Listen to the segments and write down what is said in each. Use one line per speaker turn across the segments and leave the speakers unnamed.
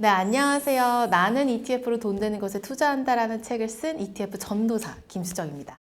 네, 안녕하세요. 나는 ETF로 돈 되는 것에 투자한다라는 책을 쓴 ETF 전도사 김수정입니다.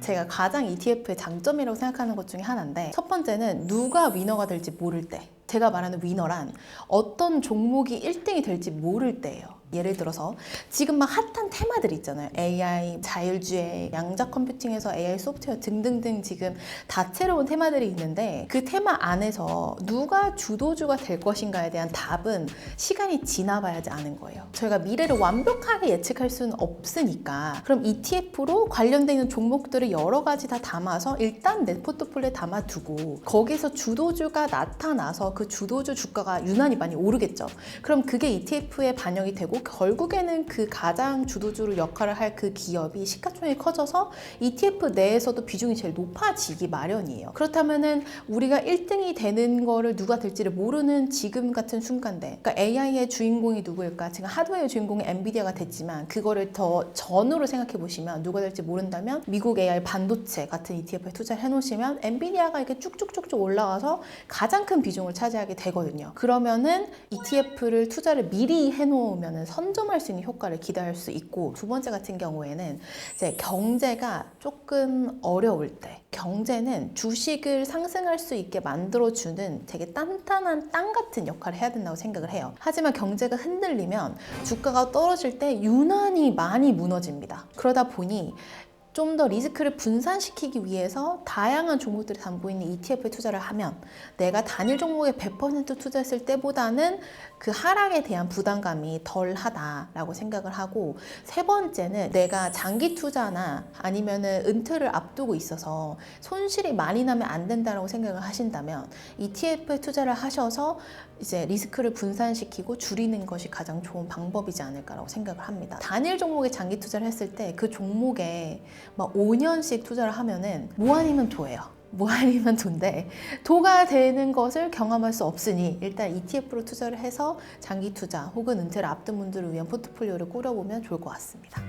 제가 가장 ETF의 장점이라고 생각하는 것 중에 하나인데 첫 번째는 누가 위너가 될지 모를 때 제가 말하는 위너란 어떤 종목이 1등이 될지 모를 때예요. 예를 들어서 지금 막 핫한 테마들 있잖아요. AI, 자율주의, 양자 컴퓨팅에서 AI 소프트웨어 등등등 지금 다채로운 테마들이 있는데 그 테마 안에서 누가 주도주가 될 것인가에 대한 답은 시간이 지나봐야지 아는 거예요. 저희가 미래를 완벽하게 예측할 수는 없으니까 그럼 ETF로 관련되어 있는 종목들을 여러 가지 다 담아서 일단 내 포트폴리오에 담아두고 거기서 주도주가 나타나서 그 주도주 주가가 유난히 많이 오르겠죠. 그럼 그게 ETF에 반영이 되고 결국에는 그 가장 주도주로 역할을 할 그 기업이 시가총액이 커져서 ETF 내에서도 비중이 제일 높아지기 마련이에요. 그렇다면은 우리가 1등이 되는 거를 누가 될지를 모르는 지금 같은 순간대. 그러니까 AI의 주인공이 누구일까? 지금 하드웨어의 주인공이 엔비디아가 됐지만 그거를 더 전으로 생각해 보시면 누가 될지 모른다면 미국 AI 반도체 같은 ETF에 투자를 해 놓으시면 엔비디아가 이렇게 쭉쭉쭉쭉 올라가서 가장 큰 비중을 차지하게 되거든요. 그러면은 ETF를 투자를 미리 해 놓으면 선점할 수 있는 효과를 기대할 수 있고 두 번째 같은 경우에는 이제 경제가 조금 어려울 때 경제는 주식을 상승할 수 있게 만들어주는 되게 단단한 땅 같은 역할을 해야 된다고 생각을 해요. 하지만 경제가 흔들리면 주가가 떨어질 때 유난히 많이 무너집니다. 그러다 보니 좀 더 리스크를 분산시키기 위해서 다양한 종목들이 담고 있는 ETF에 투자를 하면 내가 단일 종목에 100% 투자했을 때보다는 그 하락에 대한 부담감이 덜 하다라고 생각을 하고 세 번째는 내가 장기 투자나 아니면은 은퇴를 앞두고 있어서 손실이 많이 나면 안 된다라고 생각을 하신다면 ETF에 투자를 하셔서 이제 리스크를 분산시키고 줄이는 것이 가장 좋은 방법이지 않을까라고 생각을 합니다. 단일 종목에 장기 투자를 했을 때 그 종목에 막 5년씩 투자를 하면은 뭐 아니면 도예요. 뭐 아니면 돈데 도가 되는 것을 경험할 수 없으니 일단 ETF로 투자를 해서 장기 투자 혹은 은퇴를 앞둔 분들을 위한 포트폴리오를 꾸려보면 좋을 것 같습니다.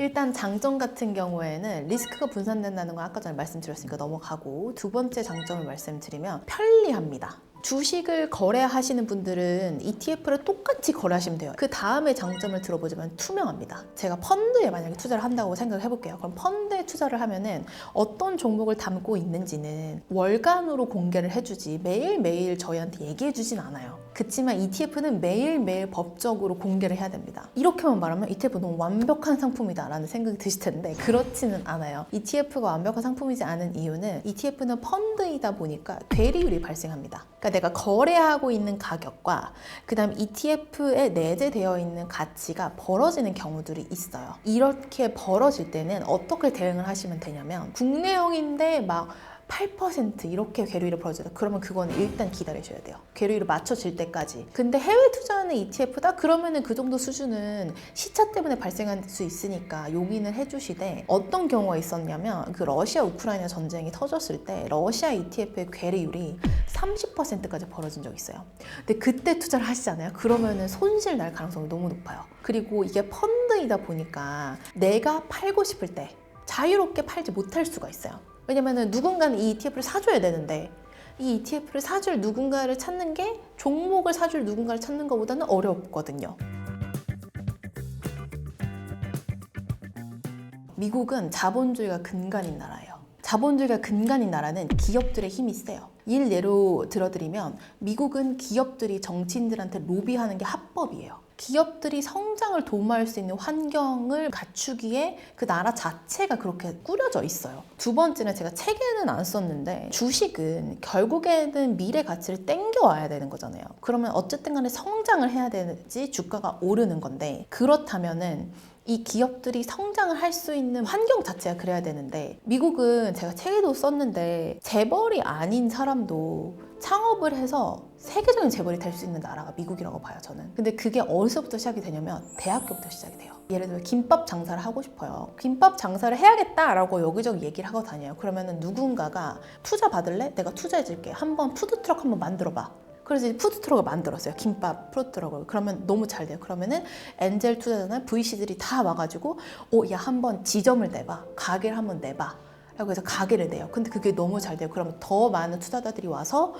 일단 장점 같은 경우에는 리스크가 분산된다는 건 아까 전에 말씀드렸으니까 넘어가고 두 번째 장점을 말씀드리면 편리합니다. 주식을 거래하시는 분들은 ETF를 똑같이 거래하시면 돼요. 그 다음에 장점을 들어보자면 투명합니다. 제가 펀드에 만약에 투자를 한다고 생각을 해볼게요. 그럼 펀드에 투자를 하면은 어떤 종목을 담고 있는지는 월간으로 공개를 해주지 매일매일 저희한테 얘기해주진 않아요. 그렇지만 ETF는 매일매일 법적으로 공개를 해야 됩니다. 이렇게만 말하면 ETF 너무 완벽한 상품이다라는 생각이 드실 텐데 그렇지는 않아요. ETF가 완벽한 상품이지 않은 이유는 ETF는 펀드이다 보니까 괴리율이 발생합니다. 그러니까 내가 거래하고 있는 가격과 그다음 ETF에 내재되어 있는 가치가 벌어지는 경우들이 있어요. 이렇게 벌어질 때는 어떻게 대응을 하시면 되냐면 국내형인데 막 8% 이렇게 괴리율이 벌어져요. 그러면 그거는 일단 기다리셔야 돼요. 괴리율이 맞춰질 때까지. 근데 해외 투자하는 ETF다? 그러면은 그 정도 수준은 시차 때문에 발생할 수 있으니까 용인을 해주시되 어떤 경우가 있었냐면 그 러시아 우크라이나 전쟁이 터졌을 때 러시아 ETF의 괴리율이 30%까지 벌어진 적이 있어요. 근데 그때 투자를 하시잖아요. 그러면은 손실 날 가능성이 너무 높아요. 그리고 이게 펀드이다 보니까 내가 팔고 싶을 때 자유롭게 팔지 못할 수가 있어요. 왜냐면은 누군가는 이 ETF를 사줘야 되는데 이 ETF를 사줄 누군가를 찾는 게 종목을 사줄 누군가를 찾는 것보다는 어렵거든요. 미국은 자본주의가 근간인 나라예요. 자본주의가 근간인 나라는 기업들의 힘이 세요. 일 예로 들어드리면 미국은 기업들이 정치인들한테 로비하는 게 합법이에요. 기업들이 성장을 도모할 수 있는 환경을 갖추기에 그 나라 자체가 그렇게 꾸려져 있어요. 두 번째는 제가 책에는 안 썼는데 주식은 결국에는 미래 가치를 땡겨와야 되는 거잖아요. 그러면 어쨌든 간에 성장을 해야 되지 주가가 오르는 건데 그렇다면은 이 기업들이 성장을 할 수 있는 환경 자체가 그래야 되는데 미국은 제가 책에도 썼는데 재벌이 아닌 사람도 창업을 해서 세계적인 재벌이 될 수 있는 나라가 미국이라고 봐요 저는 근데 그게 어디서부터 시작이 되냐면 대학교부터 시작이 돼요 예를 들어 김밥 장사를 하고 싶어요 김밥 장사를 해야겠다라고 여기저기 얘기를 하고 다녀요 그러면은 누군가가 투자 받을래? 내가 투자해 줄게 한번 푸드트럭 한번 만들어 봐 그래서 푸드트럭을 만들었어요. 김밥 푸드트럭을. 그러면 너무 잘 돼요. 그러면은 엔젤 투자자나 VC들이 다 와가지고, 어, 야, 한번 지점을 내봐. 가게를 한번 내봐. 라고 해서 가게를 내요. 근데 그게 너무 잘 돼요. 그러면 더 많은 투자자들이 와서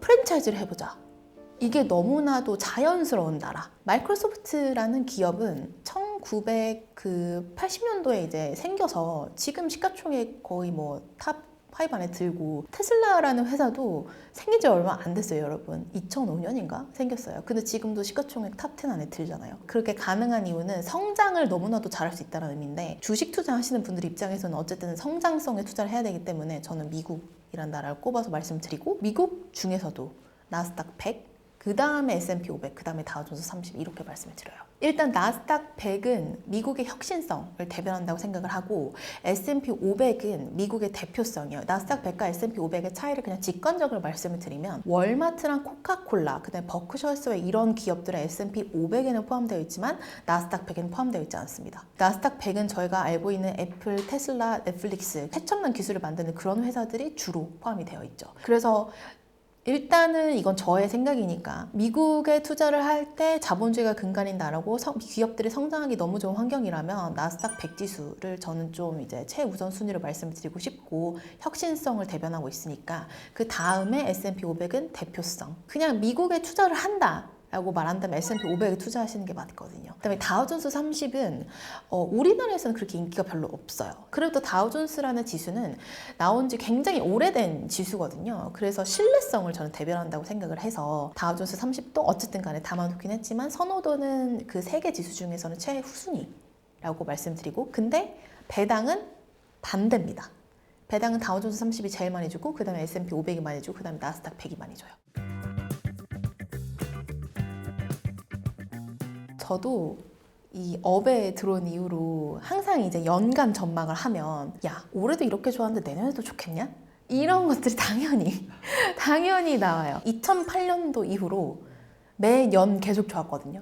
프랜차이즈를 해보자. 이게 너무나도 자연스러운 나라. 마이크로소프트라는 기업은 1980년도에 이제 생겨서 지금 시가총액 거의 뭐탑5 안에 들고 테슬라라는 회사도 생긴 지 얼마 안 됐어요, 여러분. 2005년인가 생겼어요. 근데 지금도 시가총액 탑10 안에 들잖아요. 그렇게 가능한 이유는 성장을 너무나도 잘할 수 있다는 의미인데 주식 투자하시는 분들 입장에서는 어쨌든 성장성에 투자를 해야 되기 때문에 저는 미국 이란 나라를 꼽아서 말씀드리고 미국 중에서도 나스닥 100, 그 다음에 S&P 500, 그 다음에 다우존스 30 이렇게 말씀을 드려요. 일단 나스닥 100은 미국의 혁신성을 대변한다고 생각을 하고 S&P 500은 미국의 대표성이에요. 나스닥 100과 S&P 500의 차이를 그냥 직관적으로 말씀을 드리면 월마트랑 코카콜라, 그다음에 버크셔스웨이 이런 기업들은 S&P 500에는 포함되어 있지만 나스닥 100에는 포함되어 있지 않습니다. 나스닥 100은 저희가 알고 있는 애플, 테슬라, 넷플릭스 최첨단 기술을 만드는 그런 회사들이 주로 포함이 되어 있죠. 그래서 일단은 이건 저의 생각이니까 미국에 투자를 할 때 자본주의가 근간인 나라고 성- 기업들이 성장하기 너무 좋은 환경이라면 나스닥 100 지수를 저는 좀 이제 최우선 순위로 말씀드리고 싶고 혁신성을 대변하고 있으니까 그 다음에 S&P 500은 대표성. 그냥 미국에 투자를 한다. 라고 말한다면 S&P 500에 투자하시는 게 맞거든요. 그다음에 다우존스 30은 어, 우리나라에서는 그렇게 인기가 별로 없어요. 그래도 다우존스라는 지수는 나온 지 굉장히 오래된 지수거든요. 그래서 신뢰성을 저는 대변한다고 생각을 해서 다우존스 30도 어쨌든 간에 담아놓긴 했지만 선호도는 그 세 개 지수 중에서는 최후순위라고 말씀드리고 근데 배당은 반대입니다. 배당은 다우존스 30이 제일 많이 주고 그 다음에 S&P 500이 많이 주고 그 다음에 나스닥 100이 많이 줘요. 저도 이 업에 들어온 이후로 항상 이제 연간 전망을 하면 야 올해도 이렇게 좋았는데 내년에도 좋겠냐? 이런 것들이 당연히 당연히 나와요. 2008년도 이후로 매년 계속 좋았거든요.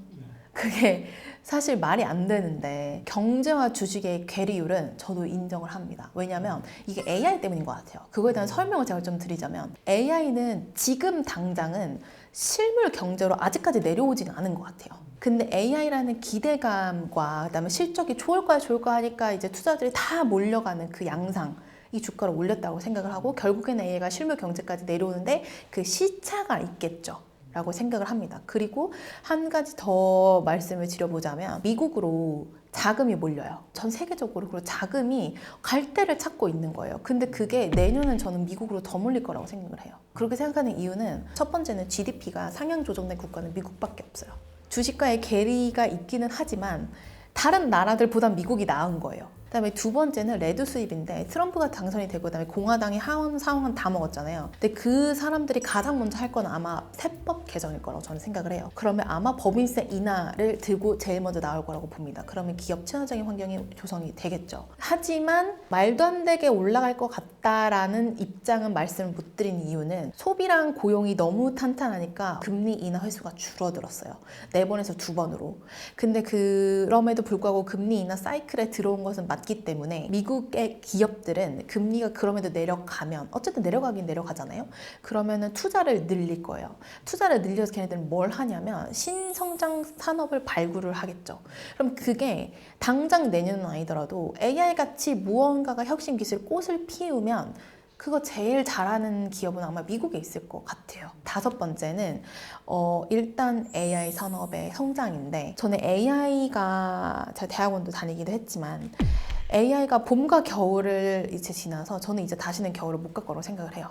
그게 사실 말이 안 되는데 경제와 주식의 괴리율은 저도 인정을 합니다. 왜냐하면 이게 AI 때문인 것 같아요. 그거에 대한 설명을 제가 좀 드리자면 AI는 지금 당장은 실물 경제로 아직까지 내려오지는 않은 것 같아요. 근데 AI라는 기대감과 그다음에 실적이 좋을 거야 좋을 거야 하니까 이제 투자들이 다 몰려가는 그 양상 이 주가를 올렸다고 생각을 하고 결국에는 AI가 실물 경제까지 내려오는데 그 시차가 있겠죠. 라고 생각을 합니다. 그리고 한 가지 더 말씀을 드려보자면 미국으로 자금이 몰려요. 전 세계적으로 그리고 자금이 갈대를 찾고 있는 거예요. 근데 그게 내년은 저는 미국으로 더 몰릴 거라고 생각을 해요. 그렇게 생각하는 이유는 첫 번째는 GDP가 상향 조정된 국가는 미국밖에 없어요. 주식과의 괴리가 있기는 하지만 다른 나라들보다 미국이 나은 거예요. 그다음에 두 번째는 레드 수입인데 트럼프가 당선이 되고 그다음에 공화당이 하원 상원 다 먹었잖아요. 근데 그 사람들이 가장 먼저 할 건 아마 세법 개정일 거라고 저는 생각을 해요. 그러면 아마 법인세 인하를 들고 제일 먼저 나올 거라고 봅니다. 그러면 기업 친화적인 환경이 조성이 되겠죠. 하지만 말도 안 되게 올라갈 것 같다라는 입장은 말씀을 못 드린 이유는 소비랑 고용이 너무 탄탄하니까 금리 인하 횟수가 줄어들었어요. 네 번에서 두 번으로. 근데 그럼에도 불구하고 금리 인하 사이클에 들어온 것은 맞기 때문에 미국의 기업들은 금리가 그럼에도 내려가면 어쨌든 내려가긴 내려가잖아요. 그러면은 투자를 늘릴 거예요. 투자를 늘려서 걔네들은 뭘 하냐면 신성장 산업을 발굴을 하겠죠. 그럼 그게 당장 내년은 아니더라도 AI 같이 무언가가 혁신 기술 꽃을 피우면 그거 제일 잘하는 기업은 아마 미국에 있을 것 같아요. 다섯 번째는 어, 일단 AI 산업의 성장인데 저는 AI가 제가 대학원도 다니기도 했지만 AI가 봄과 겨울을 이제 지나서 저는 이제 다시는 겨울을 못 갈 거라고 생각을 해요.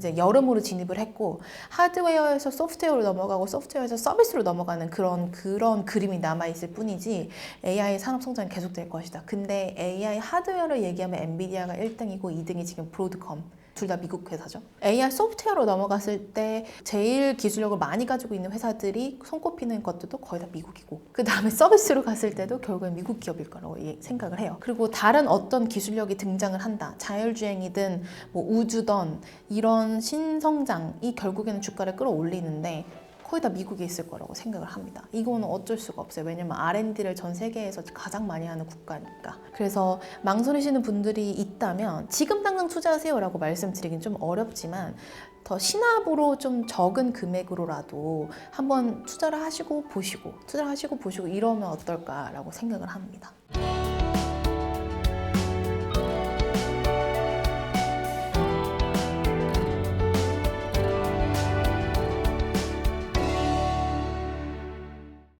이제 여름으로 진입을 했고 하드웨어에서 소프트웨어로 넘어가고 소프트웨어에서 서비스로 넘어가는 그런 그런 그림이 남아 있을 뿐이지 AI 산업 성장이 계속될 것이다. 근데 AI 하드웨어를 얘기하면 엔비디아가 1등이고 2등이 지금 브로드컴 둘 다 미국 회사죠. AI 소프트웨어로 넘어갔을 때 제일 기술력을 많이 가지고 있는 회사들이 손꼽히는 것들도 거의 다 미국이고 그 다음에 서비스로 갔을 때도 결국엔 미국 기업일 거라고 예- 생각을 해요. 그리고 다른 어떤 기술력이 등장을 한다. 자율주행이든 뭐 우주던 이런 신성장이 결국에는 주가를 끌어올리는데 거의 다 미국에 있을 거라고 생각을 합니다. 이거는 어쩔 수가 없어요. 왜냐면 R&D를 전 세계에서 가장 많이 하는 국가니까. 그래서 망설이시는 분들이 있다면 지금 당장 투자하세요라고 말씀드리긴 좀 어렵지만 더 시납으로 좀 적은 금액으로라도 한번 투자를 하시고 보시고 투자를 하시고 보시고 이러면 어떨까라고 생각을 합니다.